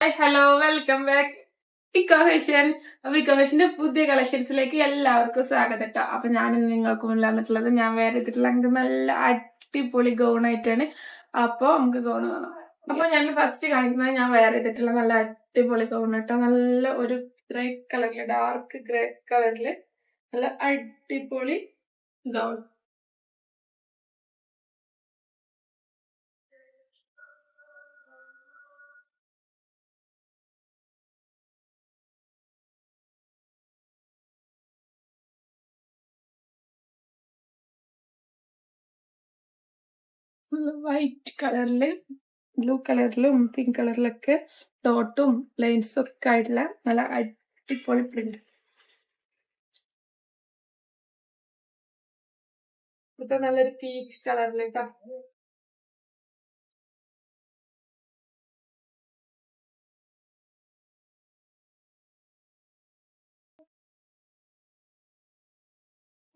Hello welcome back ഇക്കോവേഷൻ അപ്പൊ ഇക്കോവേഷന്റെ പുതിയ കളക്ഷൻസിലേക്ക് എല്ലാവർക്കും സ്വാഗതം കേട്ടോ അപ്പൊ ഞാൻ നിങ്ങൾക്ക് മുന്നിൽ വന്നിട്ടുള്ളത് ഞാൻ വേറെ എടുത്തിട്ടുള്ള എനിക്ക് നല്ല അടിപൊളി ഗൗൺ ആയിട്ടാണ്. അപ്പൊ നമുക്ക് ഗൗൺ കാണാം. അപ്പൊ ഞാൻ ഫസ്റ്റ് കാണിക്കുന്നത് ഞാൻ വേറെ ചെയ്തിട്ടുള്ള നല്ല അടിപൊളി ഗൗൺ കേട്ടോ നല്ല ഒരു ഗ്രേ കളറിൽ ഡാർക്ക് ഗ്രേ കളറിൽ നല്ല അടിപൊളി ഗൗൺ വൈറ്റ് കളറിൽ ബ്ലൂ കളറിലും പിങ്ക് കളറിലൊക്കെ ഡോട്ടും ലൈൻസും ഒക്കെ ആയിട്ടുള്ള നല്ല അടിപൊളി പ്രിന്റ് ഇത് നല്ലൊരു പീക്ക് കളറിൽ കേട്ടോ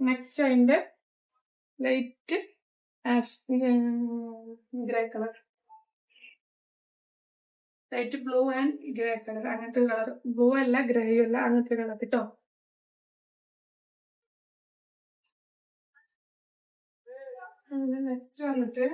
നെക്സ്റ്റ് അതിന്റെ light ash grey colour. Light blue and grey colour. അങ്ങനത്തെ കളർ. ബ്ലൂ അല്ല ഗ്രേയും അല്ല അങ്ങനത്തെ കളർ കേട്ടോ. നെക്സ്റ്റ് വന്നിട്ട്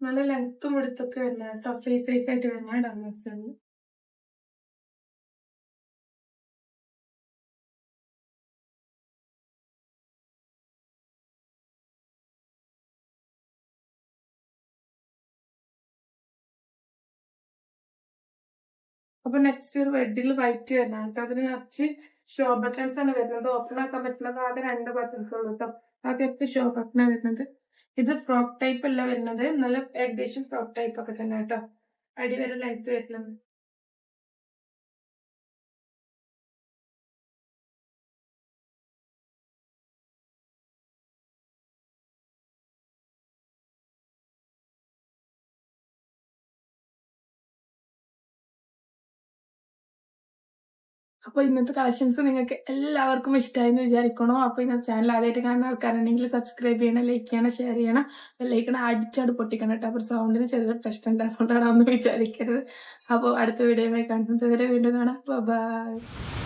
നല്ല ലെങ്ത്തും എടുത്തൊക്കെ വരുന്ന കേട്ടോ. ഫ്രീ സൈസ് ആയിട്ട് വരുന്ന ആണ് അപ്പൊ നെക്സ്റ്റ് ഒരു റെഡിൽ വൈറ്റ് വരുന്ന കേട്ടോ. അതിന് കുറച്ച് ഷോ ബട്ടൺസ് ആണ് വരുന്നത്. ഓപ്പൺ ആക്കാൻ പറ്റുന്നത് ആകെ രണ്ട് ബട്ടൺസ് ഉള്ളൂ കേട്ടോ. ആദ്യത്തെ ഷോ ബട്ടൺ വരുന്നത്. ഇത് ഫ്രോക്ക് ടൈപ്പ് അല്ല വരുന്നത്. നല്ല ഏകദേശം ഫ്രോക്ക് ടൈപ്പ് ഒക്കെ തന്നെ കേട്ടോ. അടിവരെ ലെങ്ത് വരുന്നത്. അപ്പോൾ ഇന്നത്തെ കളക്ഷൻസ് നിങ്ങൾക്ക് എല്ലാവർക്കും ഇഷ്ടമായി എന്ന് വിചാരിക്കണോ? അപ്പോൾ ഇന്നത്തെ ചാനൽ ആദ്യമായിട്ട് കാണുന്ന ആൾക്കാരുണ്ടെങ്കിൽ സബ്സ്ക്രൈബ് ചെയ്യണം ലൈക്ക് ചെയ്യണം ഷെയർ ചെയ്യണം. ലൈക്കണം അടിച്ചാട് പൊട്ടിക്കണം കേട്ടോ. അപ്പോൾ സൗണ്ടിന് ചെറിയ പ്രശ്നം ഉണ്ട് അതുകൊണ്ടാണ് അന്ന് വിചാരിക്കരുത്. അപ്പോൾ അടുത്ത വീഡിയോയുമായി കാണുന്നത് വരെ വീണ്ടും കാണാം. ബൈ